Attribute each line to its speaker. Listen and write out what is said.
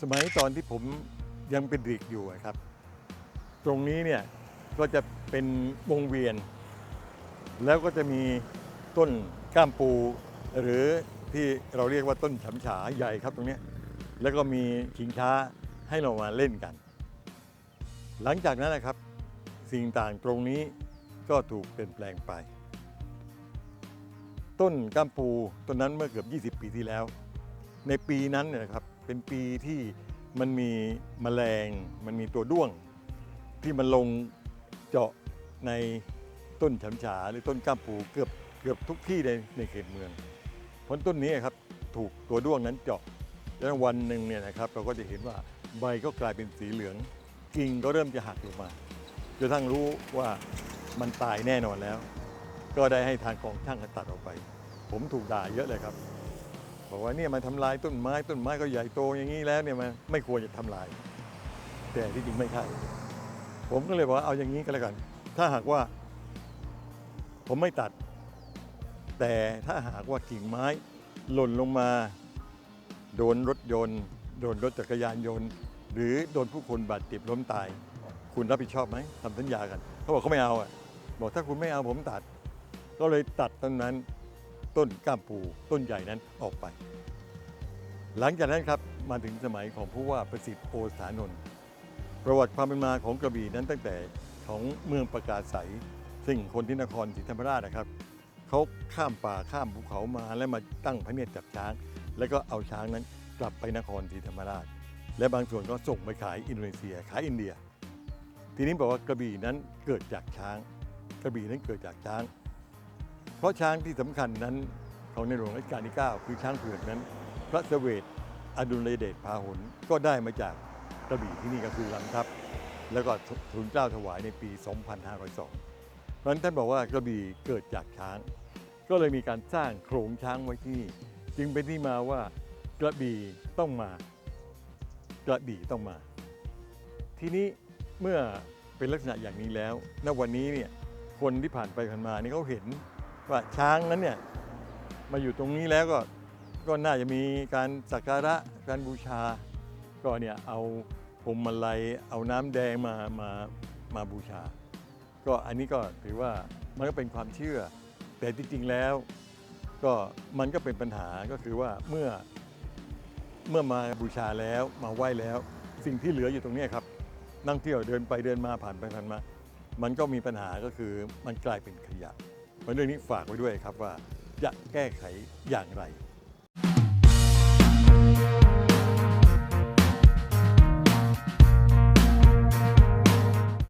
Speaker 1: สมัยตอนที่ผมยังเป็นเด็กอยู่ครับ ตรงนี้เนี่ยก็จะเป็นวงเวียน แล้วก็จะมีต้นก้ามปู หรือที่เราเรียกว่าต้นฉำฉาใหญ่ครับตรงนี้ แล้วก็มีชิงช้าให้เรามาเล่นกัน หลังจากนั้นนะครับ สิ่งต่างตรงนี้ก็ถูกเปลี่ยนแปลงไป ต้นก้ามปูต้นนั้นเมื่อเกือบ 20 ปีที่แล้ว ในปีนั้นเนี่ยนะครับ เป็นปีที่มันมีแมลง มันมีตัวด้วง ที่มันลงเจาะในต้นฉำฉาหรือต้นก้ามปูเกือบเกือบทุกที่ในในเขตเมืองเพราะต้นนี้ครับถูกตัวด้วงนั้นเจาะแล้ววันหนึ่งเนี่ยนะครับเราก็จะเห็นว่าใบก็กลายเป็นสีเหลือง กิ่งก็เริ่มจะหักลงมาจนทั้งรู้ว่ามันตายแน่นอนแล้ว ก็ได้ให้ทางกองช่างตัดออกไป ผมถูกด่าเยอะเลยครับ บอกว่าเนี่ยมันทำลายต้นไม้ต้นไม้ก็ใหญ่โตอย่างนี้แล้วเนี่ยมันไม่ควรจะทำลาย แต่ที่จริงไม่ใช่ผมก็เลยบอกว่าเอาอย่างนี้ก็แล้วกัน ถ้าหากว่า ผมไม่ตัด แต่ถ้าหากว่ากิ่งไม้หล่นลงมา โดนรถยนต์ โดนรถจักรยานยนต์ หรือโดนผู้คนบาดเจ็บล้มตาย คุณรับผิดชอบไหมทำสัญญากันเขาบอกเขาไม่เอาอะบอกถ้าคุณไม่เอาผมตัด ก็เลยตัดต้นนั้น ต้นก้ามปูต้นใหญ่นั้นออกไป หลังจากนั้นครับมาถึงสมัยของผู้ว่าประสิทธิ์โอสถานนท์ประวัติความเป็นมาของกระบี่นั้นตั้งแต่ของเมืองประกาศใส ซึ่งคนที่นครศรีธรรมราชนะครับเขาข้ามป่าข้ามภูเขามาแล้วมาตั้งพระเนียรจับช้าง แล้วก็เอาช้างนั้นกลับไปนครศรีธรรมราช และบางส่วนก็ส่งไปขายอินโดนีเซียขายอินเดีย ทีนี้บอกว่ากระบี่นั้นเกิดจากช้าง กระบี่นั้นเกิดจากช้าง เพราะช้างที่สำคัญนั้นของในหลวงรัชกาลที่ 9 คือช้างเผือกนั้น พระเสวตอดุลยเดชพาหนก็ได้มาจากกระบี่ที่นี่ก็คือลำทับ แล้วก็ทูลเกล้าถวายในปี 2502เพราะฉะนั้นท่านบอกว่ากระบี่เกิดจากช้าง ก็เลยมีการสร้างโขลงช้างไว้ที่นี่จึงเป็นที่มาว่ากระบี่ต้องมากระบี่ต้องมา ทีนี้เมื่อเป็นลักษณะอย่างนี้แล้วณวันนี้เนี่ยคนที่ผ่านไปผ่านมานี่เขาเห็น ว่าช้างนั้นเนี่ยมาอยู่ตรงนี้แล้วก็ก็น่าจะมีการสักการะการบูชา ก็เนี่ยเอาพวงมาลัยเอาน้ำแดงมามามาบูชา ก็อันนี้ก็ถือว่ามันก็เป็นความเชื่อ แต่จริงๆแล้ว ก็มันก็เป็นปัญหาก็คือว่าเมื่อเมื่อมาบูชาแล้วมาไหว้แล้ว สิ่งที่เหลืออยู่ตรงนี้ครับนั่งเที่ยวเดินไปเดินมาผ่านไปผ่านมา มันก็มีปัญหาก็คือมันกลายเป็นขยะ เพราะเรื่องนี้ฝากไว้ด้วยครับว่าจะแก้ไขอย่างไร